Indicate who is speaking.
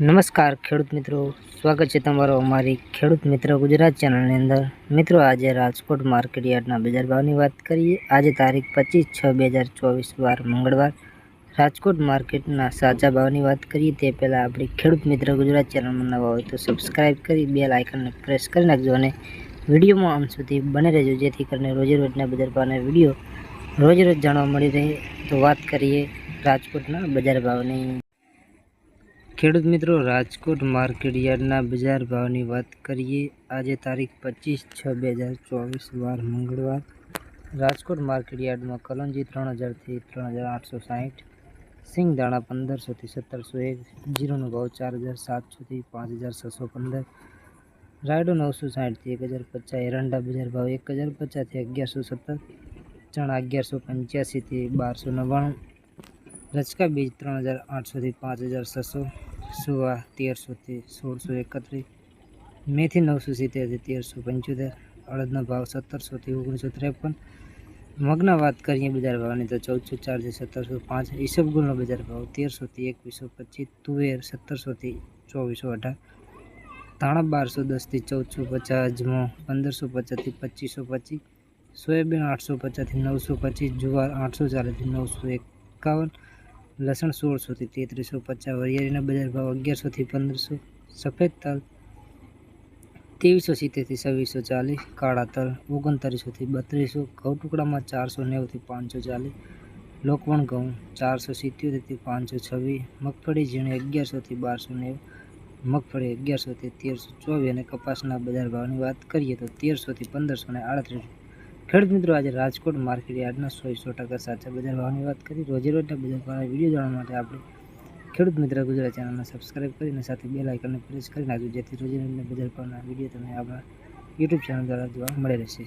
Speaker 1: નમસ્કાર ખેડૂત મિત્રો, સ્વાગત છે તમારો અમારી ખેડૂત મિત્ર ગુજરાત ચેનલની અંદર. મિત્રો, આજે રાજકોટ માર્કેટ યાર્ડના બજાર ભાવની વાત કરીએ. આજે તારીખ પચીસ છ બે હજાર ચોવીસ, વાર મંગળવાર. રાજકોટ માર્કેટના સાચા ભાવની વાત કરીએ, તે પહેલાં આપણી ખેડૂત મિત્ર ગુજરાત ચેનલમાં નવા હોય તો સબસ્ક્રાઈબ કરી, બે લાઇકનને પ્રેસ કરી નાખજો અને વિડીયોમાં આમ સુધી બને રહેજો, જેથી કરીને રોજે રોજના બજાર ભાવના વીડિયો રોજ રોજ જાણવા મળી રહે. તો વાત કરીએ રાજકોટના બજાર ભાવની. ખેડૂત મિત્રો, રાજકોટ માર્કેટ યાર્ડના બજાર ભાવની વાત કરીએ. આજે તારીખ પચીસ છ બે હજાર ચોવીસ, વાર મંગળવાર. રાજકોટ માર્કેટ યાર્ડમાં કલંજી ત્રણ હજારથી ત્રણ હજાર આઠસો સાહીઠ સિંગ દાણા પંદરસોથી સત્તરસો એક, જીરોનો ભાવ ચાર હજાર સાતસોથી પાંચ હજાર છસો પંદર, રાયડો નવસો સાહીઠથી એક હજાર પચાસ, એરંડા બજાર ભાવ એક હજાર પચાસથી અગિયારસો સત્તર, ચણા અગિયારસો પંચ્યાસીથી બારસો નવ્વાણું રચકા બીજ ત્રણ હજાર આઠસોથી પાંચ હજાર છસો, સુવા તેરસોથી સોળસો એકત્રીસ, મેથી નવસો સિત્તેરથી તેરસો પંચોતેર, અડદનો ભાવ સત્તરસોથી ઓગણીસો ત્રેપન, મગના વાત કરીએ બજાર ભાવની તો ચૌદસો ચારથી સત્તરસો પાંચ ઈસબગુલનો બજાર ભાવ તેરસોથી એકવીસો પચીસ, તુવેર સત્તરસોથી ચોવીસો અઢાર, ધાણા બારસો દસથી ચૌદસો પચાસ અજમો પંદરસો પચાસથી પચીસો પચીસ, સોયાબીન આઠસો પચાસથી નવસો પચીસ, જુવાર આઠસો ચાલીસથી નવસો એકાવન લસણ સોળસોથી તેત્રીસો, પચાસ, વરિયાળીના બજાર ભાવ અગિયારસોથી પંદરસો, સફેદ તલ ત્રેવીસો સિત્તેરથી છવ્વીસો ચાલીસ કાળા તલ ઓગણત્રીસોથી બત્રીસો, ઘઉં ટુકડામાં ચારસો નેવુંથી પાંચસો ચાલીસ, લોકવણ ઘઉં ચારસો સિત્યોતેરથી પાંચસો છવ્વીસ, મગફળી ઝીણી અગિયારસોથી બારસો નેવું, મગફળી અગિયારસોથી તેરસો ચોવીસ અને કપાસના બજાર ભાવની વાત કરીએ તો તેરસોથી પંદરસો ને આડત્રીસ ખેડૂત મિત્રો, આજે રાજકોટ માર્કેટ યાર્ડના સો સો ટકા સાચા બજાર ભાવની વાત કરી. રોજે રોજના બજાર ભાવના વીડિયો જાણવા માટે આપણે ખેડૂત મિત્ર ગુજરાત ચેનલને સબસ્ક્રાઇબ કરીને સાથે બે લાઇકનને પ્રેસ કરી નાખજો, જેથી રોજે રોજના બજાર ભાવના વીડિયો તમને આપણા યુટ્યુબ ચેનલ દ્વારા જોવા મળે રહેશે.